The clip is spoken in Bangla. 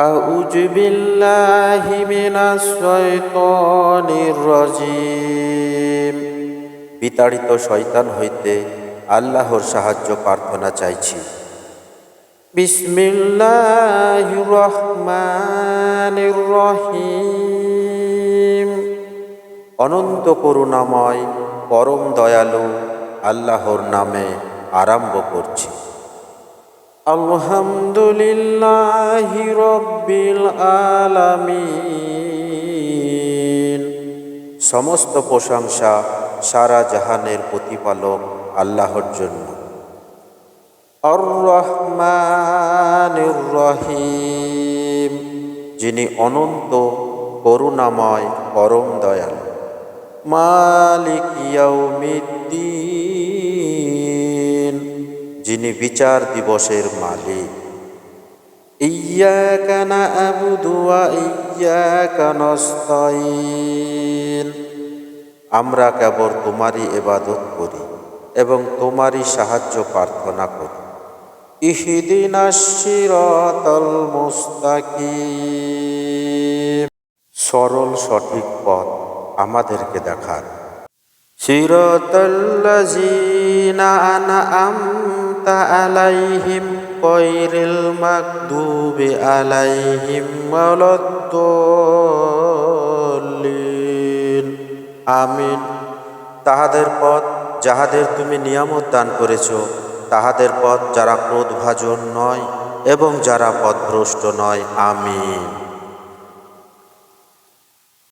أعوذ بالله من الشيطان الرجيم বিতাড়িত শয়তান হইতে আল্লাহর সাহায্য প্রার্থনা চাইছি বিসমিল্লাহির রহমানির রহিম অনন্ত করুণাময় পরম দয়ালু আল্লাহর নামে আরম্ভ করছি আলহামদুলিল্লাহ রব্বিল আলামিন। সমস্ত প্রশংসা সারা জাহানের প্রতিপালক আল্লাহর জন্য। আর রহমান রহিম, যিনি অনন্ত করুণাময় পরম দয়াল। মালিক ইয়াউমিদ্দিন। যিনি বিচার দিবসের মালিক। না'বুদু ওয়া ইয়াকা নাস্তাইন আমরা কেবল তোমারই ইবাদত করি এবং তোমারই সাহায্য প্রার্থনা করি। ইহদিনাস সিরাতাল মুস্তাকিম। সরল সঠিক পথ আমাদেরকে দেখান সিরাতাল্লাযীনা আনআমতা আলাইহিম গায়রিল মাগদুবি আলাইহিম ওয়ালাদ-দাল্লিন আমিন তাহাদের পথ যাহাদের তুমি নিয়ামত দান করেছ, তাহাদের পথ যারা ক্রোধভাজন নয় এবং যারা পথভ্রষ্ট নয়। আমিন।